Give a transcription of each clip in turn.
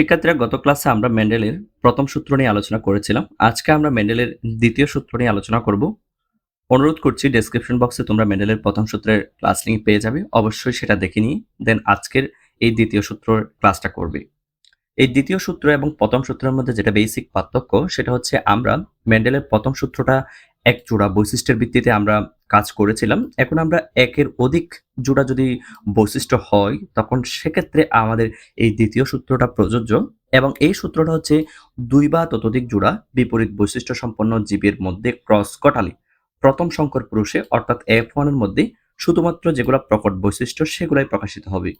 শিক্ষার্থীরা গত ক্লাসে আমরা মেন্ডেলের প্রথম সূত্র নিয়ে আলোচনা করেছিলাম। আজকে আমরা মেন্ডেলের দ্বিতীয় সূত্র নিয়ে আলোচনা করব। অনুরোধ করছি ডেসক্রিপশন বক্সে তোমরা মেন্ডেলের প্রথম সূত্রের ক্লাস লিঙ্ক পেয়ে যাবে। অবশ্যই সেটা দেখে নিয়ে দেন আজকের এই দ্বিতীয় সূত্রের ক্লাসটা করবে। এই দ্বিতীয় সূত্র এবং প্রথম সূত্রের মধ্যে যেটা বেসিক পার্থক্য, সেটা হচ্ছে আমরা মেন্ডেলের প্রথম সূত্রটা এক জোড়া বৈশিষ্ট্যের ভিত্তিতে আমরা কাজ করেছিলাম। এখন আমরা একের অধিক জোড়া যদি বৈশিষ্ট্য হয়, তখন সেক্ষেত্রে আমাদের এই দ্বিতীয় সূত্রটা প্রযোজ্য এবং এই সূত্রটা হচ্ছে দুই বা ততোধিক জোড়া বিপরীত বৈশিষ্ট্য সম্পন্ন জীবের মধ্যে ক্রস কটালি। প্রথম সংকর পুরুষে অর্থাৎ এফ ওয়ানের মধ্যে শুধুমাত্র যেগুলো প্রকট বৈশিষ্ট্য সেগুলাই প্রকাশিত হবে।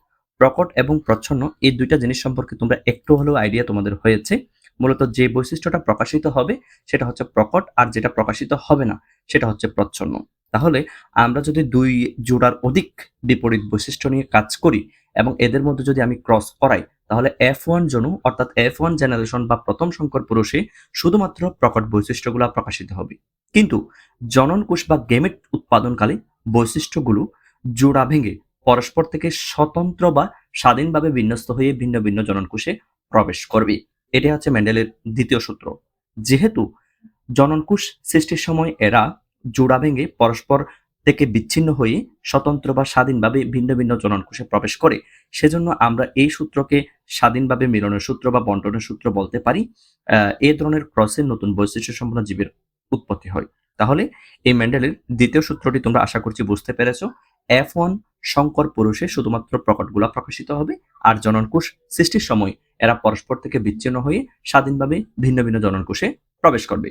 প্রকট এবং প্রচ্ছন্ন এই দুইটা জিনিস সম্পর্কে তোমরা একটু হলেও আইডিয়া তোমাদের হয়েছে। মূলত যে বৈশিষ্ট্যটা প্রকাশিত হবে, সেটা হচ্ছে প্রকট, আর যেটা প্রকাশিত হবে না, সেটা হচ্ছে প্রচ্ছন্ন। তাহলে আমরা যদি দুই জোড়ার অধিক বিপরীত বৈশিষ্ট্য নিয়ে কাজ করি এবং এদের মধ্যে যদি আমি ক্রস করাই, তাহলে এফ ওয়ান জনু, অর্থাৎ এফ ওয়ান জেনারেশন বা প্রথম সংকর পুরুষে শুধুমাত্র প্রকট বৈশিষ্ট্যগুলো প্রকাশিত হবে। কিন্তু জনন কোষ বা গেমেট উৎপাদনকালে বৈশিষ্ট্যগুলো জোড়া ভেঙে পরস্পর থেকে স্বতন্ত্র বা স্বাধীনভাবে বিন্যস্ত হয়ে ভিন্ন ভিন্ন জননকোষে প্রবেশ করবে। এটি হচ্ছে মেন্ডেলের দ্বিতীয় সূত্র। যেহেতু জননকোষ সৃষ্টির সময় এরা জোড়া ভেঙে পরস্পর থেকে বিচ্ছিন্ন হয়ে স্বতন্ত্র বা স্বাধীনভাবে ভিন্ন ভিন্ন জননকোষে প্রবেশ করে, সেজন্য আমরা এই সূত্রকে স্বাধীনভাবে মিলনের সূত্র বা বন্টনের সূত্র বলতে পারি। এই ধরনের ক্রসের নতুন বৈশিষ্ট্য সম্পন্ন জীবের উৎপত্তি হয়। তাহলে এই মেন্ডেলের দ্বিতীয় সূত্রটি তোমরা আশা করছি বুঝতে পেরেছ। এফ ওয়ান সংকর পুরুষে শুধুমাত্র প্রকটগুলা প্রকাশিত হবে আর জননকোষ সৃষ্টির সময় এরা পরস্পর থেকে বিচ্ছিন্ন হয়ে স্বাধীনভাবে ভিন্ন ভিন্ন জননকোষে প্রবেশ করবে।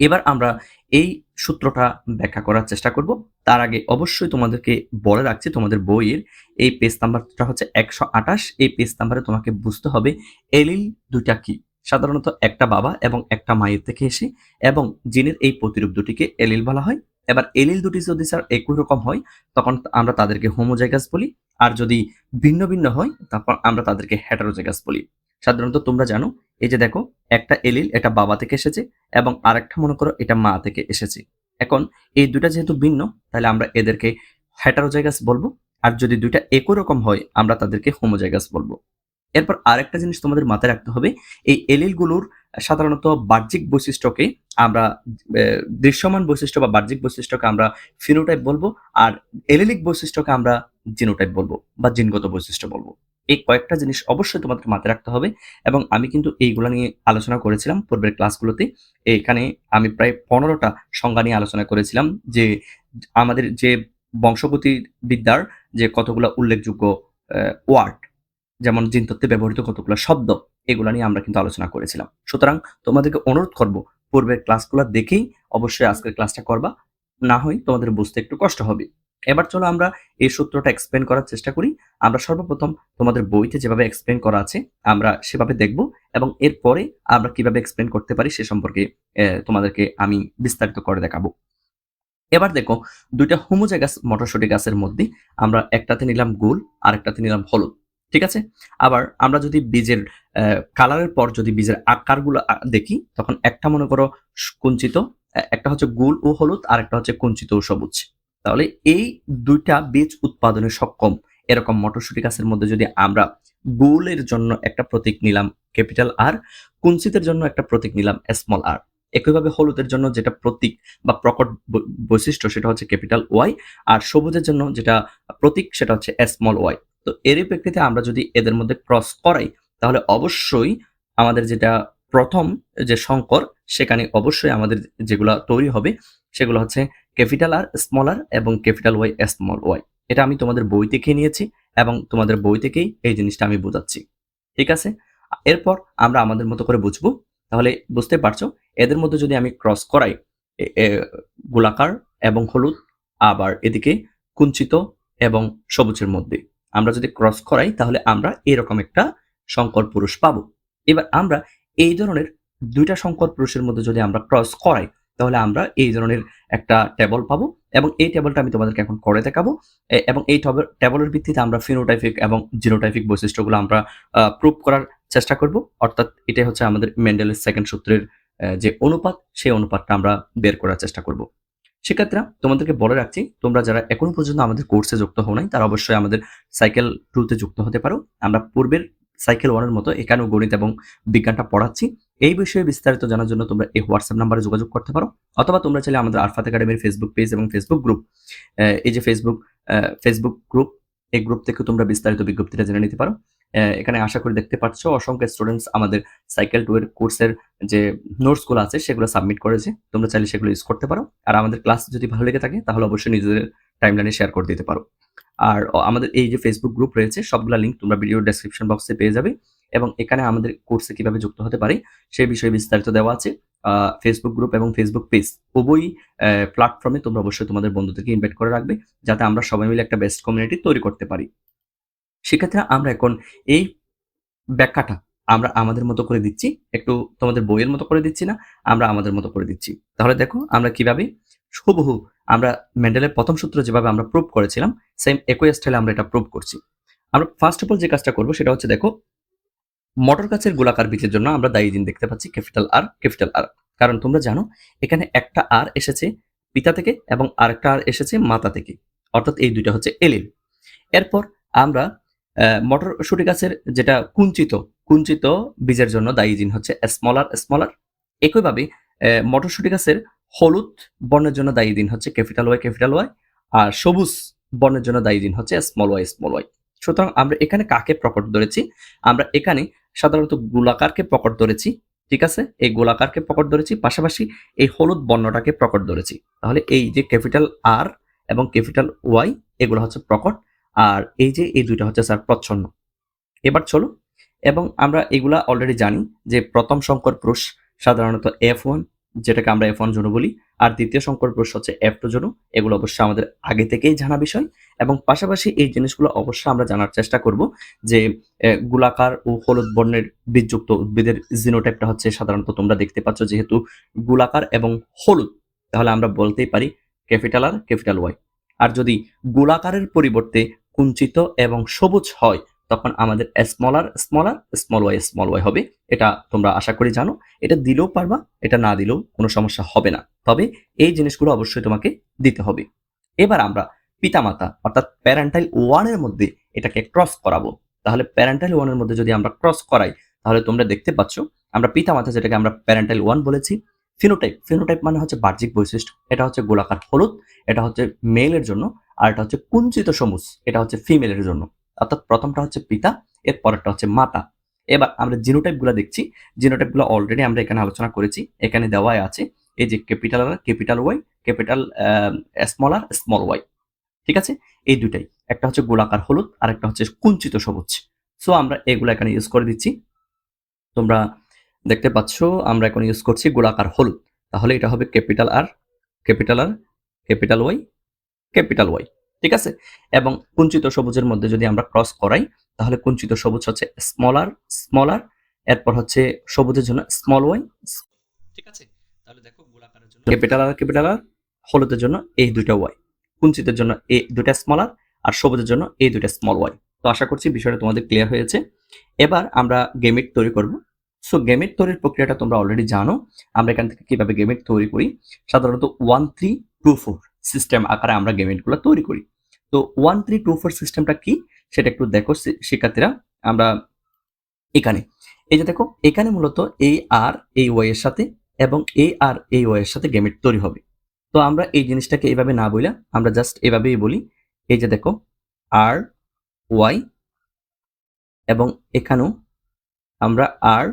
এবার আমরা এই সূত্রটা ব্যাখ্যা করার চেষ্টা করব। তার আগে অবশ্যই তোমাদেরকে বলে রাখছি, তোমাদের বইয়ের এই পেজ নাম্বারটা হচ্ছে একশো আঠাশ। এই পেজ নাম্বারে তোমাকে বুঝতে হবে এলিল দুইটা কি। সাধারণত একটা বাবা এবং একটা মায়ের থেকে এসে এবং জিনের এই প্রতিরূপ দুটিকে এলিল বলা হয়। এবার এলিল দুটি যদি স্যার একই রকম হয়, তখন আমরা তাদেরকে হোমোজাইগাস বলি। আর যদি ভিন্ন ভিন্ন হয়, তারপর আমরা তাদেরকে হেটারোজাইগাস বলি। সাধারণত তোমরা জানো, এই যে দেখো, একটা এলিল এটা বাবা থেকে এসেছে এবং আরেকটা, মনে করো, এটা মা থেকে এসেছে। এখন এই দুটা যেহেতু ভিন্ন, তাহলে আমরা এদেরকে হেটারোজাইগাস বলব। আর যদি দুইটা একই রকম হয়, আমরা তাদেরকে হোমোজাইগাস বলব। এরপর আরেকটা জিনিস তোমাদের মাথায় রাখতে হবে, এই এলিলগুলোর সাধারণত বাহ্যিক বৈশিষ্ট্যকে আমরা দৃশ্যমান বৈশিষ্ট্য বা বাহ্যিক বৈশিষ্ট্যকে আমরা ফিনোটাইপ বলব আর এলিলিক বৈশিষ্ট্যকে আমরা জিনোটাইপ বলব বা জিনগত বৈশিষ্ট্য বলব। এই কয়েকটা জিনিস অবশ্যই তোমাদের মাথায় রাখতে হবে এবং আমি কিন্তু এইগুলো নিয়ে আলোচনা করেছিলাম পূর্বের ক্লাসগুলোতে। এখানে আমি প্রায় পনেরোটা সংজ্ঞা নিয়ে আলোচনা করেছিলাম যে আমাদের যে বংশগতি বিদ্যার যে কতগুলো উল্লেখযোগ্য ওয়ার্ড, যেমন জিনতত্ত্বে ব্যবহৃত কতগুলো শব্দ এগুলো নিয়ে আমরা কিন্তু আলোচনা করেছিলাম। সুতরাং তোমাদেরকে অনুরোধ করব, পূর্বের ক্লাসগুলো দেখেই অবশ্যই আজকের ক্লাসটা করবা। না হয় তোমাদের বুঝতে একটু কষ্ট হবে। এবার চলো আমরা এই সূত্রটা এক্সপ্লেন করার চেষ্টা করি। আমরা সর্বপ্রথম তোমাদের বইতে যেভাবে এক্সপ্লেন করা আছে, আমরা সেভাবে দেখব এবং এরপরে আমরা কীভাবে এক্সপ্লেন করতে পারি সে সম্পর্কে তোমাদেরকে আমি বিস্তারিত করে দেখাবো। এবার দেখো, দুইটা হোমোজাইগাস মটরশুটি গাছের মধ্যে আমরা একটাতে নিলাম গোল আর একটাতে নিলাম হলুদ। ঠিক আছে? আবার আমরা যদি বীজের কালারের পর যদি বীজের আকারগুলো দেখি, তখন একটা মনে করো কুঞ্চিত একটা হচ্ছে গুল ও হলুদ, আর একটা হচ্ছে কুঞ্চিত ও সবুজ। তাহলে এই দুইটা বীজ উৎপাদনে সক্ষম। এরকম মটরশুটি গাছের মধ্যে যদি আমরা গুলের জন্য একটা প্রতীক নিলাম, ক্যাপিটাল আর কুঞ্চিতের জন্য একটা প্রতীক নিলাম স্মল আর একইভাবে হলুদের জন্য যেটা প্রতীক বা প্রকট বৈশিষ্ট্য, সেটা হচ্ছে ক্যাপিটাল ওয়াই আর সবুজের জন্য যেটা প্রতীক, সেটা হচ্ছে স্মল ওয়াই তো এরই প্রেক্ষিতে আমরা যদি এদের মধ্যে ক্রস করাই, তাহলে অবশ্যই আমাদের যেটা প্রথম যে সংকর, সেখানে অবশ্যই আমাদের যেগুলা তৈরি হবে, সেগুলো হচ্ছে ক্যাপিটাল আর স্মল আর এবং ক্যাপিটাল ওয়াই স্মল ওয়াই এটা আমি তোমাদের বই থেকে নিয়েছি এবং তোমাদের বই থেকেই এই জিনিসটা আমি বোঝাচ্ছি। ঠিক আছে? এরপর আমরা আমাদের মতো করে বুঝব। তাহলে বুঝতে পারছ? এদের মধ্যে যদি আমি ক্রস করাই গোলাকার এবং হলুদ, আবার এদিকে কুঞ্চিত এবং সবুজের মধ্যে। আমরা যদি ক্রস করাই, তাহলে আমরা এরকম একটা সংকর পুরুষ পাবো। এবার আমরা এই ধরনের দুইটা সংকর পুরুষের মধ্যে যদি আমরা ক্রস করাই, তাহলে আমরা এই ধরনের একটা টেবল পাবো এবং এই টেবলটা আমি তোমাদেরকে এখন করে দেখাবো। এবং এই টেবলের ভিত্তিতে আমরা ফিনোটাইফিক এবং জিনোটাইফিক বৈশিষ্ট্যগুলো আমরা প্রুভ করার চেষ্টা করব। অর্থাৎ এটাই হচ্ছে আমাদের মেন্ডেলের সেকেন্ড সূত্রের যে অনুপাত, সেই অনুপাতটা আমরা বের করার চেষ্টা করব। শিক্ষার্থীরা তোমাদেরকে বলে রাখছি, তোমরা যারা এখনও পর্যন্ত আমাদের কোর্সে যুক্ত হও নাই, তারা অবশ্যই আমাদের সাইকেল টুতে যুক্ত হতে পারো। আমরা পূর্বের সাইকেল ওয়ানের মতো এখানেও গণিত এবং বিজ্ঞানটা পড়াচ্ছি। এই বিষয়ে বিস্তারিত জানার জন্য তোমরা এই হোয়াটসঅ্যাপ নাম্বারে যোগাযোগ করতে পারো, অথবা তোমরা চাইলে আমাদের আরফাত একাডেমির ফেসবুক পেজ এবং ফেসবুক গ্রুপ এই যে ফেসবুক ফেসবুক গ্রুপ এই গ্রুপ থেকে তোমরা বিস্তারিত বিজ্ঞপ্তিটা জেনে নিতে পারো। এখানে আশা করি দেখতে পাচ্ছ, অসংখ্য স্টুডেন্টস আমাদের সাইকেল টু এর কোর্সের যে নোটসগুলো আছে, সেগুলো সাবমিট করেছে। তোমরা চাইলে সেগুলো ইউজ করতে পারো। আর আমাদের ক্লাস যদি ভালো লেগে থাকে, তাহলে অবশ্যই নিজেদের টাইমলাইনে শেয়ার করে দিতে পারো। আর আমাদের এই যে ফেসবুক গ্রুপ রয়েছে, সবগুলা লিঙ্ক তোমরা ভিডিও ডেসক্রিপশন বক্সে পেয়ে যাবে। এবং এখানে আমাদের কোর্সে কীভাবে যুক্ত হতে পারে, সেই বিষয়ে বিস্তারিত দেওয়া আছে। ফেসবুক গ্রুপ এবং ফেসবুক পেজ উভয় প্ল্যাটফর্মে তোমরা অবশ্যই তোমাদের বন্ধুদেরকে ইনভাইট করে রাখবে, যাতে আমরা সবাই মিলে একটা বেস্ট কমিউনিটি তৈরি করতে পারি। সেক্ষেত্রে আমরা এখন এই ব্যাখ্যাটা আমরা আমাদের মতো করে দিচ্ছি। একটু তোমাদের বইয়ের মতো করে দিচ্ছি না, আমরা আমাদের মতো করে দিচ্ছি। তাহলে দেখো আমরা কীভাবে হুবহু আমরা মেন্ডেলের প্রথম সূত্র যেভাবে আমরা প্রুভ করেছিলাম সেম একই স্টাইলে আমরা এটা প্রুভ করছি। আমরা ফার্স্ট অফ অল যে কাজটা করব সেটা হচ্ছে দেখো মটর গাছের গোলাকার বীজের জন্য আমরা দায়ী দিন দেখতে পাচ্ছি ক্যাপিটাল আর ক্যাপিটাল আর কারণ তোমরা জানো, এখানে একটা আর এসেছে পিতা থেকে এবং আরেকটা আর এসেছে মাতা থেকে। অর্থাৎ এই দুইটা হচ্ছে এলিল। এরপর আমরা মটরশুঁটি গাছের যেটা কুঞ্চিত কুঞ্চিত বীজের জন্য দায়ী জিন হচ্ছে স্মলার স্মলার একইভাবে মটরশুঁটি গাছের হলুদ বর্ণের জন্য দায়ী দিন হচ্ছে ক্যাপিটাল ওয়াই ক্যাপিটাল ওয়াই আর সবুজ বর্ণের জন্য দায়ী দিন হচ্ছে স্মল ওয়াই স্মল ওয়াই সুতরাং আমরা এখানে কাকে প্রকট ধরেছি? আমরা এখানে সাধারণত গোলাকারকে প্রকট ধরেছি, ঠিক আছে? এই গোলাকারকে প্রকট ধরেছি, পাশাপাশি এই হলুদ বর্ণটাকে প্রকট ধরেছি। তাহলে এই যে ক্যাপিটাল আর এবং ক্যাপিটাল ওয়াই এগুলো হচ্ছে প্রকট। আর এই যে এই দুইটা হচ্ছে স্যার প্রচ্ছন্ন। এবার চলো এবং আমরা এগুলা অলরেডি জানি যে প্রথম সংকর পুরুষ সাধারণত এফ ওয়ান যেটাকে আমরা এফ ওয়ান জনু বলি, আর দ্বিতীয় সংকর পুরুষ হচ্ছে এফ টু জনু এগুলো অবশ্যই আমাদের আগে থেকেই জানা বিষয়। এবং পাশাপাশি এই জিনিসগুলো অবশ্যই আমরা জানার চেষ্টা করব যে গোলাকার ও হলুদ বর্ণের বীজযুক্ত উদ্ভিদের জিনোটাইপটা হচ্ছে সাধারণত তোমরা দেখতে পাচ্ছ যেহেতু গোলাকার এবং হলুদ। তাহলে আমরা বলতেই পারি ক্যাপিটাল আর ক্যাপিটাল ওয়াই আর যদি গোলাকারের পরিবর্তে কুঞ্চিত এবং সবুজ হয়, তখন আমাদের small R small R small Y small Y হবে। এটা তোমরা আশা করি জানো। এটা দিলেও পারবা, এটা না দিলেও কোনো সমস্যা হবে না। তবে এই জিনিসগুলো অবশ্যই তোমাকে দিতে হবে। এবার আমরা পিতামাতা, অর্থাৎ প্যারেন্টাইল ওয়ানের মধ্যে এটাকে ক্রস করাবো। তাহলে প্যারেন্টাইল ওয়ানের মধ্যে যদি আমরা ক্রস করাই, তাহলে তোমরা দেখতে পাচ্ছ, আমরা পিতামাতা যেটাকে আমরা প্যারেন্টাইল ওয়ান বলেছি ফিনোটাইপ ফিনোটাইপ মানে হচ্ছে বাহ্যিক বৈশিষ্ট্য। এটা হচ্ছে গোলাকার হলুদ, এটা হচ্ছে মেলের জন্য, আর এটা হচ্ছে কুঞ্চিত সবুজ, এটা হচ্ছে ফিমেলের জন্য। অর্থাৎ প্রথমটা হচ্ছে পিতা এর পরেরটা হচ্ছে মাতা। এবার আমরা জিনোটাইপগুলো দেখছি। জিনোটাইপগুলো অলরেডি আমরা এখানে আলোচনা করেছি। এখানে দেওয়াই আছে এই যে capital R capital Y capital small R small Y ঠিক আছে? এই দুটাই একটা হচ্ছে গোলাকার হলুদ আর একটা হচ্ছে কুঞ্চিত সবুজ। সো আমরা এগুলো এখানে ইউজ করে দিচ্ছি। তোমরা দেখতে পাচ্ছ আমরা এখন ইউজ করছি গোলাকার হোল তাহলে এটা হবে capital R capital R capital Y capital Y ঠিক আছে? এবং কুঞ্চিত সবুজের মধ্যে যদি আমরা ক্রস করাই তাহলে কুঞ্চিত সবুজ হচ্ছে স্মলার স্মলার এরপর হচ্ছে সবুজের জন্য স্মল ওয়াই ঠিক আছে? তাহলে দেখো গোলাকারের জন্য ক্যাপিটাল আর ক্যাপিটাল আর হলুদের জন্য এই দুইটা ওয়াই কুঞ্চিতের জন্য এই দুইটা স্মলার আর সবুজের জন্য এই দুইটা স্মল ওয়াই তো আশা করছি বিষয়টা তোমাদের ক্লিয়ার হয়েছে। এবার আমরা গেমিট তৈরি করব। সো গেমিট তৈরির প্রক্রিয়াটা তোমরা অলরেডি জানো। আমরা এখান থেকে কীভাবে গেমিট তৈরি করি? সাধারণত one three two four system আকারে আমরা গেমিটগুলো তৈরি করি। তো ওয়ান থ্রি টু ফোর সিস্টেমটা কি? সেটা একটু দেখো শিক্ষার্থীরা। আমরা এখানে। এই যে দেখো, এখানে মূলত এই আর এই ওয়াই এর সাথে এবং এ আর এই ওয়াই এর সাথে গেমিট তৈরি হবে। তো আমরা এই জিনিসটাকে এইভাবে না বইলা, আমরা জাস্ট এভাবেই বলি। এই যে দেখো আর ওয়াই এবং এখানেও আমরা আর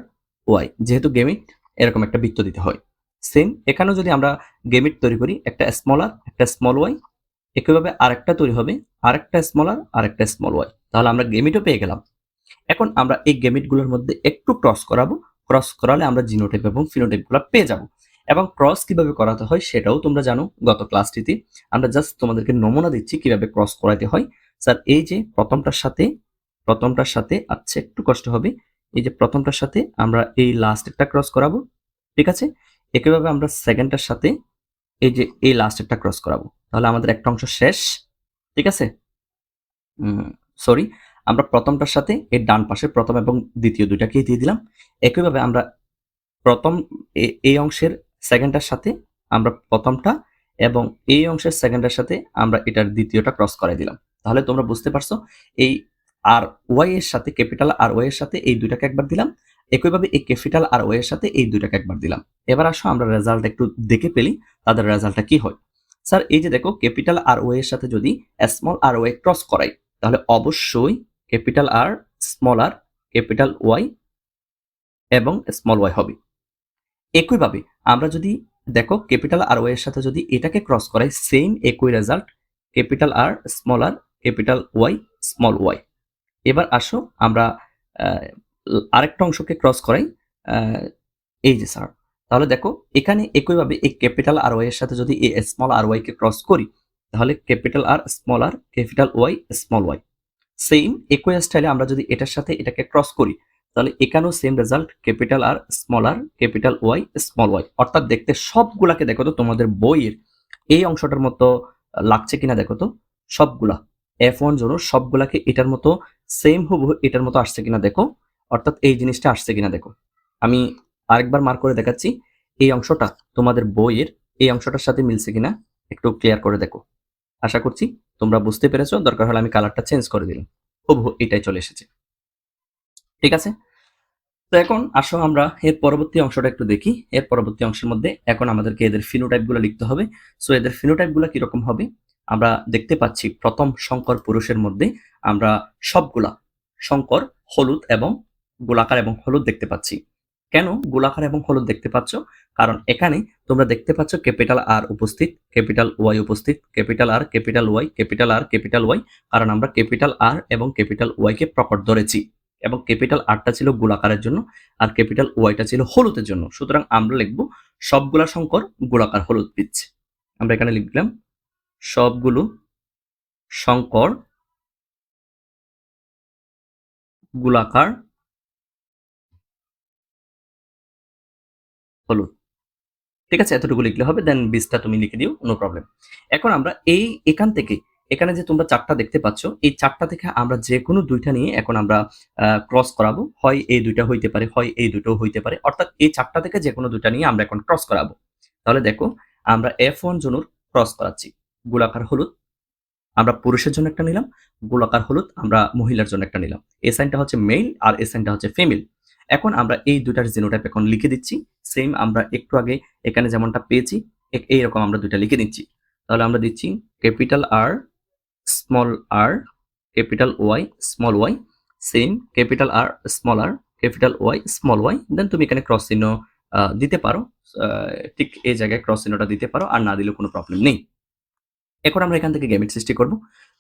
ওয়াই যেহেতু গেমিট এরকম একটা বৃত্ত দিতে হয়। সেম এখানেও যদি আমরা গেমিট তৈরি করি, একটা স্মলার একটা স্মল ওয়াই একইভাবে আরেকটা তৈরি হবে, আরেকটা স্মলার আরেকটা স্মল ওয়াই তাহলে আমরা গেমিটও পেয়ে গেলাম। এখন আমরা এই গেমিটগুলোর মধ্যে একটু ক্রস করাবো। ক্রস করালে আমরা জিনোটাইপ এবং ফিনোটাইপগুলো পেয়ে যাব। এবং ক্রস কীভাবে করাতে হয় সেটাও তোমরা জানো গত ক্লাসটিতে আমরা জাস্ট তোমাদেরকে নমুনা দিচ্ছি কীভাবে ক্রস করাতে হয়। স্যার এই যে প্রথমটার সাথে প্রথমটার সাথে আচ্ছা একটু কষ্ট হবে। এই যে প্রথমটার সাথে আমরা এই লাস্ট একটা ক্রস করাবো, ঠিক আছে? একইভাবে আমরা সেকেন্ডটার সাথে এই যে এই লাস্ট একটা ক্রস করাবো। তাহলে আমাদের একটা অংশ শেষ, ঠিক আছে? সরি আমরা প্রথমটার সাথে এর ডান পাশে প্রথম এবং দ্বিতীয় দুইটাকেই দিয়ে দিলাম। একইভাবে আমরা প্রথম এই অংশের সেকেন্ডটার সাথে আমরা প্রথমটা এবং এই অংশের সেকেন্ডের সাথে আমরা এটার দ্বিতীয়টা ক্রস করে দিলাম। তাহলে তোমরা বুঝতে পারছ, এই আর ওয়াই এর সাথে ক্যাপিটাল আর ওয়াই এর সাথে এই দুইটাকে একবার দিলাম। একইভাবে এই ক্যাপিটাল আর ওয়াই এর সাথে এই দুইটাকে একবার দিলাম। এবার আসো আমরা রেজাল্ট একটু দেখে পেলি তাদের রেজাল্টটা কি হয়। স্যার, এই যে দেখো, ক্যাপিটাল আর ওয়াই এর সাথে যদি স্মল আর ওয়াই ক্রস করাই, তাহলে অবশ্যই capital R small R capital Y এবং স্মল ওয়াই হবে। একইভাবে আমরা যদি দেখো, ক্যাপিটাল আর ওয়াই এর সাথে যদি এটাকে ক্রস করাই সেম একই result capital R small R capital Y small Y এবার আসো আমরা আরেকটা অংশকে ক্রস করাই এই যে স্যার তাহলে দেখো, এখানে একইভাবে এই ক্যাপিটাল আর ওয়াই এর সাথে যদি এই স্মল আর ওয়াই কে ক্রস করি, তাহলে capital R small R capital Y small Y same একই স্টাইলে আমরা যদি এটার সাথে এটাকে ক্রস করি, তাহলে এখানেও same result capital R small R capital Y small Y অর্থাৎ দেখতে সবগুলাকে দেখো তো তোমাদের বইয়ের এই অংশটার মতো লাগছে কিনা দেখো তো, সবগুলা। এফ ওয়ান জোনো সবগুলাকে এটার মতো সেম হবু এটার মতো আসছে কিনা দেখো। অর্থাৎ এই জিনিসটা আসছে কিনা দেখো। আমি আরেকবার মার্ক করে দেখাচ্ছি, এই অংশটা তোমাদের বইয়ের এই অংশটার সাথে মিলছে কিনা একটু ক্লিয়ার করে দেখো। আশা করছি তোমরা বুঝতে পেরেছ, দরকার হলে আমি কালারটা চেঞ্জ করে দিলাম। হুবহু এটাই চলে এসেছে। ঠিক আছে? তো এখন আসো আমরা এর পরবর্তী অংশটা একটু দেখি। এর পরবর্তী অংশের মধ্যে এখন আমাদেরকে এদের ফিনোটাইপগুলো লিখতে হবে। সো এদের ফিনোটাইপগুলো কীরকম হবে? আমরা দেখতে পাচ্ছি প্রথম শঙ্কর পুরুষের মধ্যে আমরা সবগুলা শঙ্কর, হলুদ এবং গোলাকার এবং হলুদ দেখতে পাচ্ছি। কেন গোলাকার এবং হলুদ দেখতে পাচ্ছ? কারণ এখানে তোমরা দেখতে পাচ্ছ ক্যাপিটাল আর উপস্থিত, ক্যাপিটাল ওয়াই উপস্থিত, capital R, capital Y, capital R, capital Y, কারণ আমরা ক্যাপিটাল আর এবং ক্যাপিটাল ওয়াইকে প্রকট ধরেছি এবং ক্যাপিটাল আরটা ছিল গোলাকারের জন্য আর ক্যাপিটাল ওয়াইটা ছিল হলুদের জন্য। সুতরাং আমরা লিখব সবগুলা শঙ্কর, গোলাকার, হলুদ, বীজ। আমরা এখানে লিখলাম সবগুলো শঙ্কর, গোলাকার, হলুদ। ঠিক আছে, এতটুকু লিখলে হবে দেন বীজটা তুমি লিখে দিও নো প্রবলেম এখন আমরা এই এখান থেকে, এখানে যে তোমরা চারটা দেখতে পাচ্ছ, এই চারটা থেকে আমরা যে কোনো দুইটা নিয়ে এখন আমরা ক্রস করাবো। হয় এই দুইটা হইতে পারে, হয় এই দুটো হইতে পারে। অর্থাৎ এই চারটা থেকে যে কোনো দুইটা নিয়ে আমরা এখন ক্রস করাবো। তাহলে দেখো, আমরা এফ ওয়ান জনুর ক্রস করাচ্ছি। গোলাকার হলুদ, আমরা পুরুষের জন্য একটা নিলাম, গোলাকার হলুদ, আমরা মহিলার জন্য একটা নিলাম। এ সাইনটা হচ্ছে মেল আর এ সাইনটা হচ্ছে ফিমেল এখন আমরা এই দুটার জিনোটাইপ এখন লিখে দিচ্ছি। সেম আমরা একটু আগে এখানে যেমনটা পেয়েছি এইরকম আমরা দুইটা লিখে দিচ্ছি। তাহলে আমরা দিচ্ছি capital R small R capital Y small Y same capital R small R capital Y small Y then তুমি এখানে ক্রস চিহ্ন দিতে পারো। ঠিক এই জায়গায় ক্রস চিহ্নটা দিতে পারো, আর না দিলেও কোনো প্রবলেম নেই। এখন আমরা এখান থেকে গেমিট সৃষ্টি করব।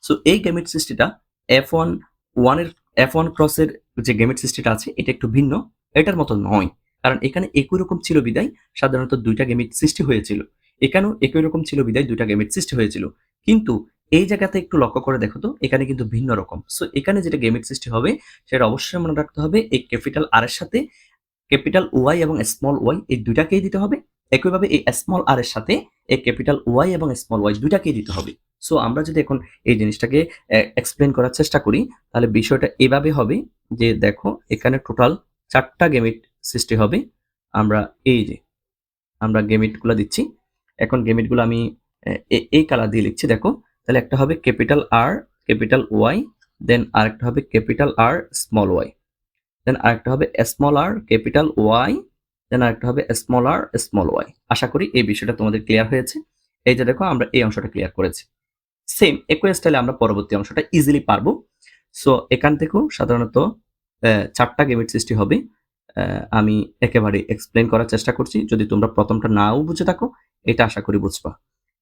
সো এই গেমিট সৃষ্টিটা এফ ওয়ান ওয়ানের এফ ওয়ান ক্রসের যে গেমিট সৃষ্টিটা আছে, এটা একটু ভিন্ন। এটার মতো নয়। কারণ এখানে একই রকম ছিল বিদায়, সাধারণত দুইটা গেমিট সৃষ্টি হয়েছিল। এখানেও একই রকম ছিল বিদায়, দুইটা গেমিট সৃষ্টি হয়েছিল। কিন্তু এই জায়গাতে একটু লক্ষ্য করে দেখো তো, এখানে কিন্তু ভিন্ন রকম। সো এখানে যেটা গেমিট সৃষ্টি হবে, সেটা অবশ্যই মনে রাখতে হবে, এই ক্যাপিটাল আর এর সাথে ক্যাপিটাল ওয়াই এবং স্মল ওয়াই এই দুইটাকেই দিতে হবে। একইভাবে এই স্মল আর এর সাথে এই ক্যাপিটাল ওয়াই এবং স্মল ওয়াই দুইটাকেই দিতে হবে। সো আমরা যদি এখন এই জিনিসটাকে এক্সপ্লেন করার চেষ্টা করি, তাহলে বিষয়টা এভাবে হবে যে দেখো, এখানে টোটাল চারটা গেমিট সৃষ্টি হবে। আমরা এই যে, আমরা গেমিটগুলো দিচ্ছি। এখন গেমিটগুলো আমি, এ- এই কালার দিয়ে লিখছি, দেখো। তাহলে একটা হবে capital R capital Y then আরেকটা হবে capital R small Y then আরেকটা হবে small R capital Y then আরেকটা হবে স্মল আর স্মল ওয়াই আশা করি এই বিষয়টা তোমাদের ক্লিয়ার হয়েছে। এই যে দেখো, আমরা এই অংশটা ক্লিয়ার করেছি। সেম একই স্টাইলে আমরা পরবর্তী অংশটা ইজিলি পারব। সো এখান থেকেও সাধারণত চারটা গেমের সৃষ্টি হবে। আমি একেবারে এক্সপ্লেন করার চেষ্টা করছি। যদি তোমরা প্রথমটা নাও বুঝে থাকো, এটা আশা করি বুঝবা।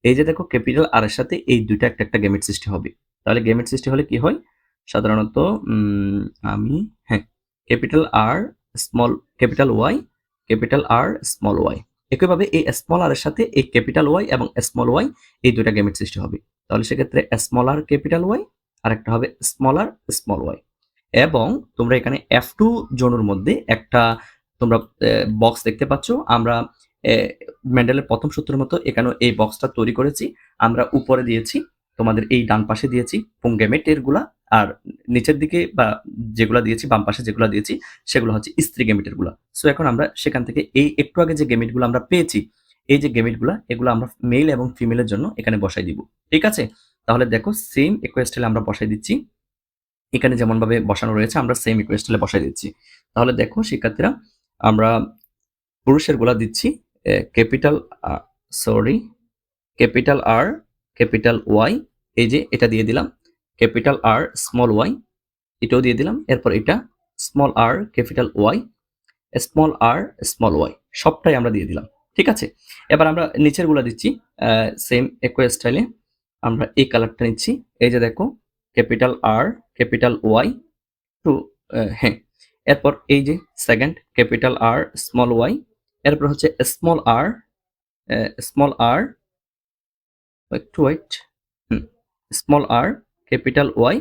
এই যে দেখো ক্যাপিটাল আর এর সাথে এই দুইটা একটা একটা গেমের সৃষ্টি হবে। তাহলে গেমের সৃষ্টি হলে কি হয়? সাধারণত আমি হ্যাঁ capital R small capital Y capital R small Y একইভাবে এই স্মল আর এর সাথে এই ক্যাপিটাল ওয়াই এবং স্মল ওয়াই এই দুইটা গেমিট সৃষ্টি হবে। তাহলে সেক্ষেত্রে স্মল আর ক্যাপিটাল ওয়াই আর একটা হবে স্মল আর স্মল ওয়াই এবং তোমরা এখানে এফ টু জোনের মধ্যে একটা তোমরা বক্স দেখতে পাচ্ছ। আমরা আহ, মেন্ডেলের প্রথম সূত্রের মতো এখানেও এই বক্সটা তৈরি করেছি। আমরা উপরে দিয়েছি। তোমাদের এই ডান পাশে দিয়েছি পুঙ্গেমেটেরগুলা আর নিচের দিকে বা যেগুলা দিয়েছি, বাম পাশে যেগুলা দিয়েছি, সেগুলো হচ্ছে স্ত্রী গেমিটেরগুলা সো এখন আমরা সেখান থেকে এই একটু আগে যে গেমিটগুলো আমরা পেয়েছি, এই যে গেমিটগুলা এগুলো আমরা মেল এবং ফিমেলের জন্য এখানে বসাই দিব। ঠিক আছে? তাহলে দেখো সেম একই স্টাইলে আমরা বসাই দিচ্ছি। এখানে যেমনভাবে বসানো রয়েছে, আমরা সেম ইকুয়েস্টালে বসাই দিচ্ছি। তাহলে দেখো, শিক্ষার্থীরা, আমরা পুরুষেরগুলা দিচ্ছি capital sorry capital R capital Y, এই যে এটা দিয়ে দিলাম। ক্যাপিটাল আর স্মল ওয়াই, এটাও দিয়ে দিলাম। এরপর এটা small R capital Y, small R small Y, সবটাই আমরা দিয়ে দিলাম। ঠিক আছে? এবার আমরা নিচেরগুলা দিচ্ছি সেম একই স্টাইলে আমরা এই কালারটা নিচ্ছি। এই যে দেখো, capital R, capital Y, two হ্যাঁ। এরপর এই যে second capital R, small Y, এরপর হচ্ছে স্মল আর স্মল আর একটু wait small R capital Y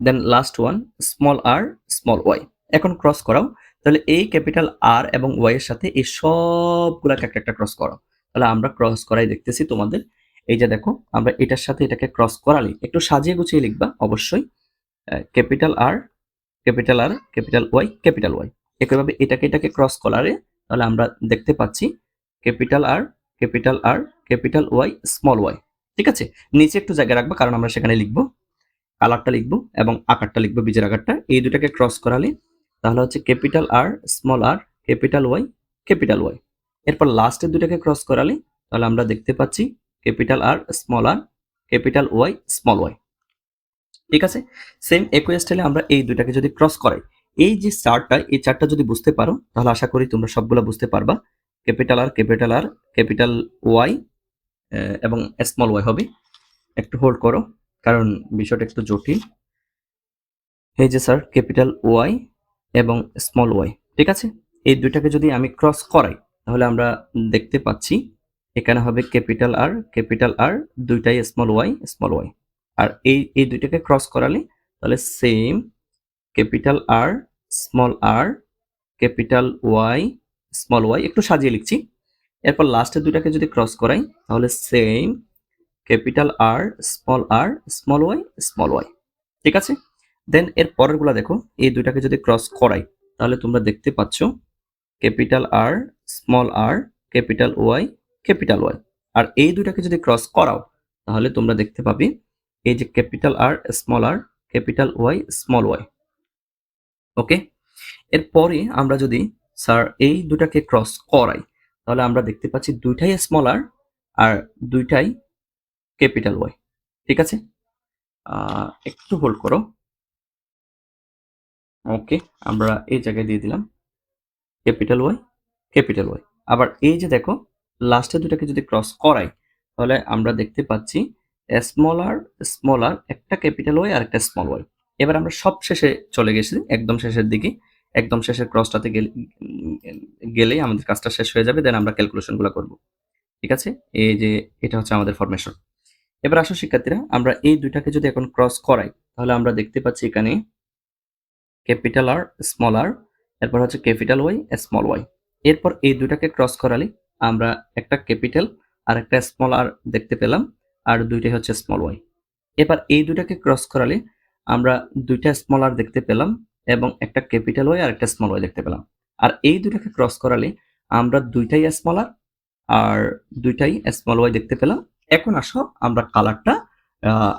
then last one small R small Y এখন ক্রস করাও। তাহলে এই ক্যাপিটাল আর এবং ওয়াই এর সাথে এই সবগুলাকে একটা একটা ক্রস করাও তাহলে আমরা ক্রস করাই দেখতেছি তোমাদের। এই যে দেখো, আমরা এটার সাথে এটাকে ক্রস করালি একটু সাজিয়ে গুছিয়ে লিখবা, অবশ্যই। Capital R capital R capital Y capital Y একইভাবে এটাকে এটাকে ক্রস করারে তাহলে আমরা দেখতে পাচ্ছি capital R capital R capital Y small Y ঠিক আছে? নিচে একটু জায়গা রাখব, কারণ আমরা সেখানে লিখব। কালারটা লিখব এবং আকারটা লিখব, বীজের আকারটা। এই দুটাকে ক্রস করালে, তাহলে হচ্ছে capital R small R capital Y capital Y এরপর লাস্টের দুটাকে ক্রস করালে, তাহলে আমরা দেখতে পাচ্ছি capital R small R capital Y small Y ঠিক আছে? সেম একই স্টাইলে আমরা এই দুটাকে যদি ক্রস করাই, এই যে চারটা, এই চারটা যদি বুঝতে পারো, তাহলে আশা করি তোমরা সবগুলো বুঝতে পারবা। Capital R capital R capital Y এবং স্মল ওয়াই হবে। একটু হোল্ড করো, কারণ বিষয়টা একটু জটিল। এই যে স্যার ক্যাপিটাল ওয়াই এবং স্মল ওয়াই ঠিক আছে? এই দুইটাকে যদি আমি ক্রস করাই, তাহলে আমরা দেখতে পাচ্ছি এখানে হবে ক্যাপিটাল আর ক্যাপিটাল আর দুইটাই স্মল ওয়াই স্মল ওয়াই আর এই এই দুইটাকে ক্রস করালে, তাহলে same capital R small R capital Y small Y একটু সাজিয়ে লিখছি। এরপর লাস্টের দুটাকে যদি ক্রস করাই, তাহলে same capital R small R small Y small Y ঠিক আছে? দেন এর পরেরগুলা দেখো, এই দুটাকে যদি ক্রস করাই, তাহলে তোমরা দেখতে পাচ্ছ capital R small R capital Y capital Y আর এই দুটাকে যদি ক্রস করাও, তাহলে তোমরা দেখতে পাবে এই যে capital R small R capital Y small Y okay এরপরে আমরা যদি স্যার এই দুটাকে ক্রস করাই তাহলে আমরা দেখতে পাচ্ছি দুইটাই স্মল আর দুইটাই ক্যাপিটাল ওয়াই ঠিক আছে? একটু হোল্ড করো। ওকে আমরা এই জায়গায় দিয়ে দিলাম। ক্যাপিটাল ওয়াই ক্যাপিটাল ওয়াই আবার এই যে দেখো লাস্টে দুটাকে যদি ক্রস করাই, তাহলে আমরা দেখতে পাচ্ছি স্মল আর স্মল আর একটা ক্যাপিটাল ওয়াই আর একটা স্মল ওয়াই এবার আমরা সব শেষে চলে গেছি, একদম শেষের দিকে। একদম শেষের ক্রসটাতে গেলে, গেলেই আমাদের কাজটা শেষ হয়ে যাবে দেন আমরা ক্যালকুলেশনগুলো করব। ঠিক আছে? এই যে, এটা হচ্ছে আমাদের ফরমেশন এবার আসো শিক্ষার্থীরা, আমরা এই দুইটাকে যদি এখন ক্রস করাই, তাহলে আমরা দেখতে পাচ্ছি এখানে ক্যাপিটাল আর স্মল আর এরপর হচ্ছে ক্যাপিটাল ওয়াই স্মল ওয়াই এরপর এই দুটাকে ক্রস করালে আমরা একটা ক্যাপিটাল আর একটা স্মল আর দেখতে পেলাম, আর দুইটাই হচ্ছে স্মল ওয়াই এবার এই দুটাকে ক্রস করালে আমরা দুইটা স্মল আর দেখতে পেলাম এবং একটা ক্যাপিটাল ওয়াই আর একটা স্মল ওয়াই দেখতে পেলাম। আর এই দুটাকে ক্রস করালে আমরা দুইটাই স্মল আর দুইটাই স্মল ওয়াই দেখতে পেলাম। এখন আসো আমরা কালারটা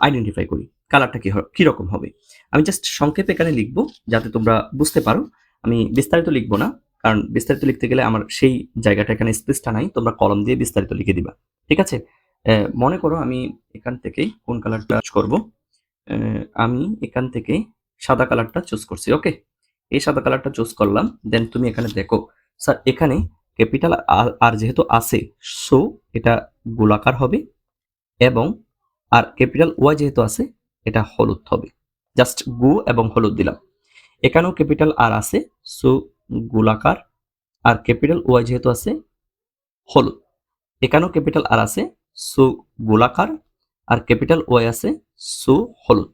আইডেন্টিফাই করি। কালারটা কি কীরকম হবে? আমি জাস্ট সংক্ষেপে এখানে লিখব যাতে তোমরা বুঝতে পারো। আমি বিস্তারিত লিখব না, কারণ বিস্তারিত লিখতে গেলে আমার সেই জায়গাটা এখানে স্পেসটা নাই। তোমরা কলম দিয়ে বিস্তারিত লিখে দিবা। ঠিক আছে? মনে করো আমি এখান থেকে কোন কালারটা করব। আমি এখান থেকে সাদা কালারটা চুজ করছি ওকে এই সাদা কালারটা চুজ করলাম দেন তুমি এখানে দেখো স্যার এখানে ক্যাপিটাল আর যেহেতু আছে সো এটা গোলাকার হবে এবং আর ক্যাপিটাল ওয়াই যেহেতু আছে, এটা হলুদ হবে। জাস্ট গু এবং হলুদ দিলাম। এখানেও ক্যাপিটাল আর আছে সো গোলাকার, আর ক্যাপিটাল ওয়াই যেহেতু আছে, হলুদ। এখানেও ক্যাপিটাল আর আছে সো গোলাকার, আর ক্যাপিটাল ওয়াই আছে সো হলুদ।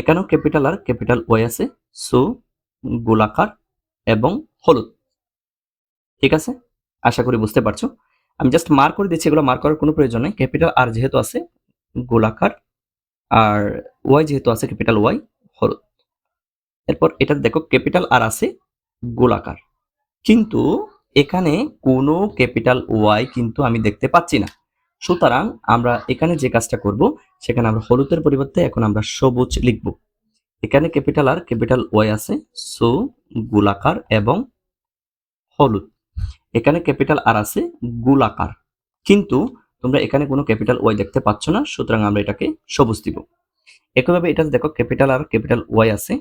এখানেও ক্যাপিটাল আর ক্যাপিটাল ওয়াই আছে। সো গোলাকার এবং হলুদ। ঠিক আছে? আশা করি বুঝতে পারছ। আমি জাস্ট মার্ক করে দিচ্ছি, এগুলো মার্ক করার কোনো প্রয়োজন নেই। ক্যাপিটাল আর যেহেতু আছে, গোলাকার, আর ওয়াই যেহেতু আছে ক্যাপিটাল ওয়াই হলুদ। এরপর এটা দেখো ক্যাপিটাল আর আছে, গোলাকার। কিন্তু এখানে কোনো ক্যাপিটাল ওয়াই কিন্তু আমি দেখতে পাচ্ছি না। সুতরাং আমরা এখানে যে কাজটা করব, সেখানে আমরা হলুদের পরিবর্তে এখন আমরা সবুজ লিখব। এখানে ক্যাপিটাল আর ক্যাপিটাল ওয়াই আছে, সো গোলাকার এবং হলুদ। এখানে ক্যাপিটাল আর আছে, গোলাকার। কিন্তু তোমরা এখানে কোনো ক্যাপিটাল ওয়াই দেখতে পাচ্ছ না, সুতরাং আমরা এটাকে সবুজ দিব। একইভাবে এটা দেখো, ক্যাপিটাল আর ক্যাপিটাল ওয়াই আছে।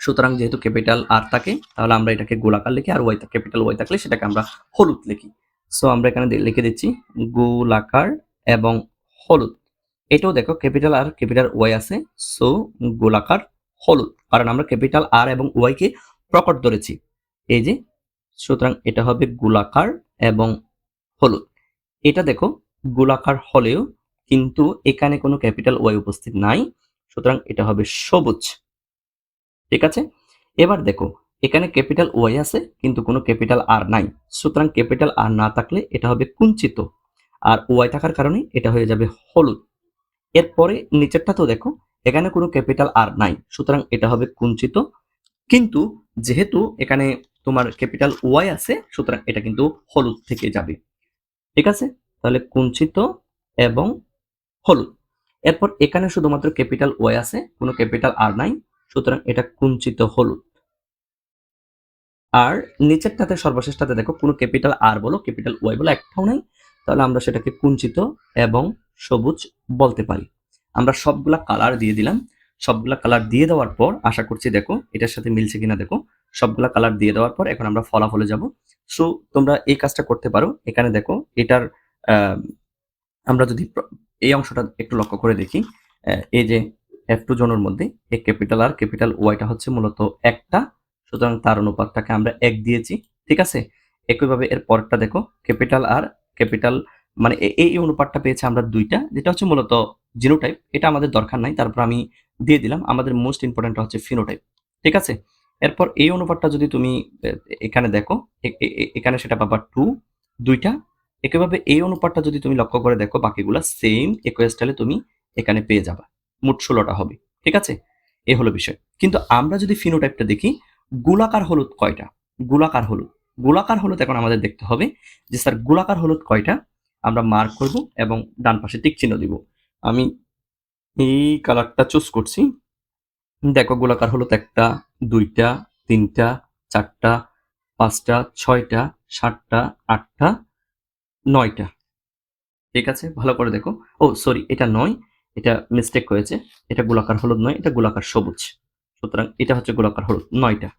সুতরাং যেহেতু ক্যাপিটাল আর থাকে, তাহলে আমরা এটাকে গোলাকার লিখি, আর ওয়াই ক্যাপিটাল ওয়াই থাকলে সেটাকে আমরা হলুদ লিখি। সো আমরা এখানে লিখে দিচ্ছি গোলাকার এবং হলুদ। এটাও দেখো, ক্যাপিটাল আর ক্যাপিটাল ওয়াই আছে। সো গোলাকার, হলুদ। কারণ আমরা ক্যাপিটাল আর এবং ওয়াই কে প্রকট ধরেছি। এই যে, সুতরাং এটা হবে গোলাকার এবং হলুদ। এটা দেখো, গোলাকার হলেও কিন্তু এখানে কোনো ক্যাপিটাল ওয়াই উপস্থিত নাই। সুতরাং এটা হবে সবুজ। ঠিক আছে? এবার দেখো এখানে ক্যাপিটাল ওয়াই আছে, কিন্তু কোনো ক্যাপিটাল আর নাই। সুতরাং ক্যাপিটাল আর না থাকলে এটা হবে কুঞ্চিত। আর ওয়াই থাকার কারণে এটা হয়ে যাবে হলুদ। এরপরে নিচেরটা তো দেখো, এখানে কোনো ক্যাপিটাল আর নাই, সুতরাং এটা হবে কুঞ্চিত। কিন্তু যেহেতু এখানে তোমার ক্যাপিটাল ওয়াই আছে, সুতরাং এটা কিন্তু হলুদ থেকে যাবে। ঠিক আছে? তাহলে কুঞ্চিত এবং হলুদ। এরপর এখানে শুধুমাত্র ক্যাপিটাল ওয়াই আছে, কোনো ক্যাপিটাল আর নাই, সুতরাং এটা কুঞ্চিত হলুদ। আর নিচেরটাতে সর্বশেষটাতে দেখো, কোনো ক্যাপিটাল আর বলো, ক্যাপিটাল ওয়াই বলো, একটাও নাই। তাহলে আমরা সেটাকে কুঞ্চিত এবং সবুজ বলতে পারি। আমরা সবগুলা কালার দিয়ে দিলাম। সবগুলা কালার দিয়ে দেওয়ার পর, আশা করছি দেখো, এটার সাথে মিলছে কিনা দেখো। সবগুলা কালার দিয়ে দেওয়ার পর, এখন আমরা ফলাফলে যাব। সো তোমরা এই কাজটা করতে পারো। এখানে দেখো, এটার আমরা যদি এই অংশটা একটু লক্ষ্য করে দেখি এই যে এফ টু জোনের মধ্যে, এই ক্যাপিটাল আর ক্যাপিটাল ওয়াইটা হচ্ছে মূলত একটা। সুতরাং তার অনুপাতটাকে আমরা এক দিয়েছি, ঠিক আছে? একইভাবে এর পরটা দেখো, ক্যাপিটাল আর ক্যাপিটাল মানে এই অনুপাতটা পেয়েছে আমরা দুইটা, যেটা হচ্ছে মূলত জিনোটাইপ, এটা আমাদের দরকার নাই, তারপর আমি দিয়ে দিলাম, আমাদের মোস্ট ইম্পর্টেন্ট হচ্ছে ফিনোটাইপ, ঠিক আছে? এরপর এই অনুপাতটা যদি তুমি এখানে দেখো এখানে সেটা পাবা টু, দুইটা, একইভাবে এই অনুপাতটা যদি তুমি লক্ষ্য করে দেখো, বাকিগুলা সেম একই স্টাইলে তুমি এখানে পেয়ে যাবা, মোট ষোলোটা হবে, ঠিক আছে? এ হলো বিষয়। কিন্তু আমরা যদি ফিনোটাইপটা দেখি গোলাকার হলুদ কয়টা? গোলাকার হলুদ। গোলাকার হলুদ এখন আমাদের দেখতে হবে যে, স্যার, গোলাকার হলুদ কয়টা? আমরা মার্ক করব এবং ডান পাশে টিক চিহ্ন দিব। আমি এই কালারটা চুজ করছি। দেখো, গোলাকার হলুদ একটা, দুইটা, তিনটা, চারটা, পাঁচটা, ছয়টা, সাতটা, আটটা, নয়টা। ঠিক আছে? ভালো করে দেখো। ও সরি এটা নয়, এটা মিস্টেক হয়েছে। এটা গোলাকার হলুদ নয়, এটা গোলাকার সবুজ। সুতরাং এটা হচ্ছে গোলাকার হলুদ, নয়টা।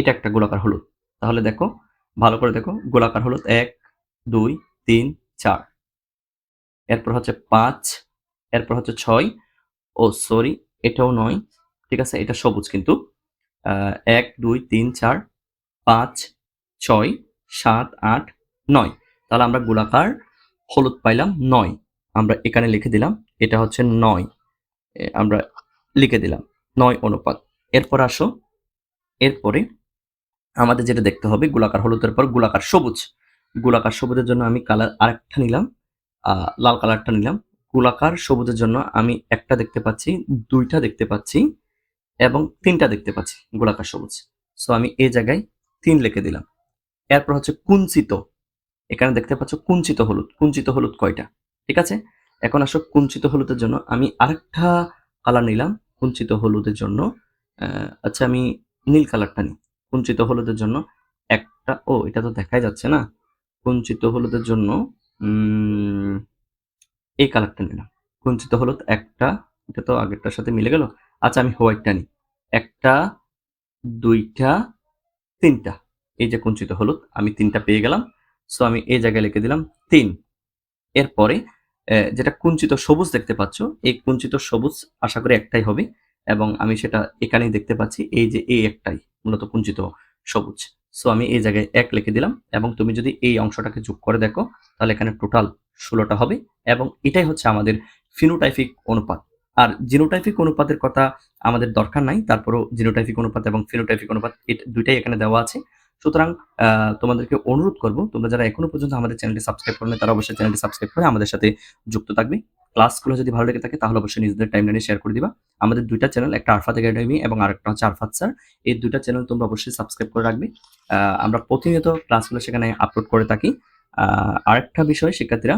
এটা একটা গোলাকার হলুদ। তাহলে দেখো, ভালো করে দেখো, গোলাকার হলুদ, এক, দুই, তিন, চার। এরপর হচ্ছে পাঁচ, এরপর হচ্ছে ছয়। ও, সরি, এটাও নয়, ঠিক আছে, এটা সবুজ কিন্তু। এক, দুই, তিন, চার, পাঁচ, ছয়, সাত, আট, নয়। তাহলে আমরা গোলাকার হলুদ পাইলাম নয়। আমরা এখানে লিখে দিলাম, এটা হচ্ছে নয়। আমরা লিখে দিলাম। নয় অনুপাত। এরপর আসো। এরপরে আমাদের যেটা দেখতে হবে, গোলাকার হলুদের পর গোলাকার সবুজ। গোলাকার সবুজের জন্য আমি কালার আরেকটা নিলাম লাল কালারটা নিলাম। গোলাকার সবুজের জন্য আমি একটা দেখতে পাচ্ছি, দুইটা দেখতে পাচ্ছি এবং তিনটা দেখতে পাচ্ছি গোলাকার সবুজ। সো আমি এই জায়গায় তিন লিখে দিলাম। এরপর হচ্ছে কুঞ্চিত। এখানে দেখতে পাচ্ছ কুঞ্চিত হলুদ। কুঞ্চিত হলুদ কয়টা? ঠিক আছে? এখন আসো, কুঞ্চিত হলুদের জন্য আমি আরেকটা কালার নিলাম। কুঞ্চিত হলুদের জন্য আচ্ছা আমি নীল কালারটা নিই। কুঞ্চিত হলুদের জন্য একটা, ও, এটা তো দেখাই যাচ্ছে না। কুঞ্চিত হলুদের জন্য এই কালারটা নিলাম। কুঞ্চিত হলুদ একটা, এটা তো আগেরটার সাথে মিলে গেল। আচ্ছা আমি হোয়াইটটা নিই। একটা, দুইটা, তিনটা। এই যে কুঞ্চিত হলুদ, আমি তিনটা পেয়ে গেলাম। সো আমি এই জায়গায় লিখে দিলাম তিন। এরপরে যেটা কুঞ্চিত সবুজ দেখতে পাচ্ছ, এই কুঞ্চিত সবুজ আশা করি একটাই হবে এবং আমি সেটা এখানেই দেখতে পাচ্ছি, এই যে এই একটাই, মূলত কুঞ্চিত সবুজ। সো আমি এই জায়গায় এক লিখে দিলাম এবং তুমি যদি এই অংশটাকে যোগ করে দেখো, তাহলে এখানে টোটাল ষোলোটা হবে এবং এটাই হচ্ছে আমাদের ফিনোটাইফিক অনুপাত। আর জিনোটাইফিক অনুপাতের কথা আমাদের দরকার নাই, তারপরও জিনোটাইফিক অনুপাত এবং ফিনোটাইফিক অনুপাত, এটা, দুইটাই এখানে দেওয়া আছে। সুতরাং তোমাদেরকে অনুরোধ করব, তোমরা যারা এখনও পর্যন্ত আমাদের চ্যানেলটি সাবস্ক্রাইব করবে তারা অবশ্যই চ্যানেলটি সাবস্ক্রাইব করে আমাদের সাথে যুক্ত থাকবে। ক্লাসগুলো যদি ভালো লেগে থাকে, তাহলে অবশ্যই নিজেদের টাইমলাইনে শেয়ার করে দিবা। আমাদের দুইটা চ্যানেল, একটা আরফাত একাডেমি এবং আরেকটা হচ্ছে আরফাত স্যার। এই দুইটা চ্যানেল তোমরা অবশ্যই সাবস্ক্রাইব করে রাখবে। আমরা প্রতিনিয়ত ক্লাসগুলো সেখানে আপলোড করে থাকি। আরেকটা বিষয়, শিক্ষার্থীরা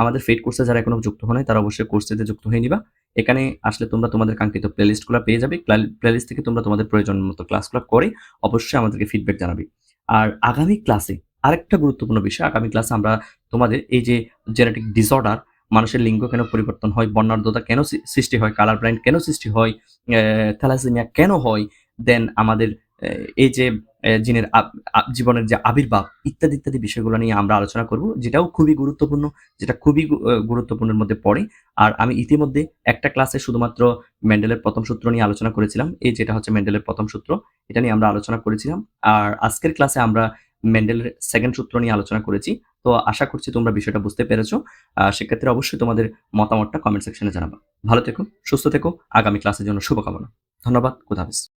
আমাদের ফেড কোর্সে যারা এখনও যুক্ত হয় তারা অবশ্যই কোর্সেতে যুক্ত হয়ে নিবা। এখানে আসলে তোমরা তোমাদের কাঙ্ক্ষিত প্লেলিস্টগুলো পেয়ে যাবে। প্লেলিস্ট থেকে তোমরা তোমাদের প্রয়োজন মতো ক্লাসগুলো করে অবশ্যই আমাদেরকে ফিডব্যাক জানাবে। আর আগামী ক্লাসে আরেকটা গুরুত্বপূর্ণ বিষয়, আগামী ক্লাসে আমরা তোমাদের এই যে জেনেটিক ডিসঅর্ডার মানুষের লিঙ্গ কেন পরিবর্তন হয়, বর্ণাঢ্যতা কেন সৃষ্টি হয় কালার ব্রাইন্ড কেন সৃষ্টি হয় থ্যালাসেমিয়া কেন হয় দেন আমাদের এই যে জিনের জীবনের যে আবির্ভাব, ইত্যাদি ইত্যাদি বিষয়গুলো নিয়ে আমরা আলোচনা করব, যেটাও খুবই গুরুত্বপূর্ণ, যেটা খুবই গুরুত্বপূর্ণের মধ্যে পড়ে। আর আমি ইতিমধ্যে একটা ক্লাসে শুধুমাত্র মেন্ডেলের প্রথম সূত্র নিয়ে আলোচনা করেছিলাম, এই যেটা হচ্ছে মেন্ডেলের প্রথম সূত্র, এটা নিয়ে আমরা আলোচনা করেছিলাম। আর আজকের ক্লাসে আমরা মেন্ডেলের সেকেন্ড সূত্র নিয়ে আলোচনা করেছি, তো আশা করছি তোমরা বিষয়টা বুঝতে পেরেছ। সেক্ষেত্রে অবশ্যই তোমাদের মতামতটা কমেন্ট সেকশনে জানাবা। ভালো থেকো, সুস্থ থেকো, আগামী ক্লাসের জন্য শুভকামনা। ধন্যবাদ, খুদাহাফিজ।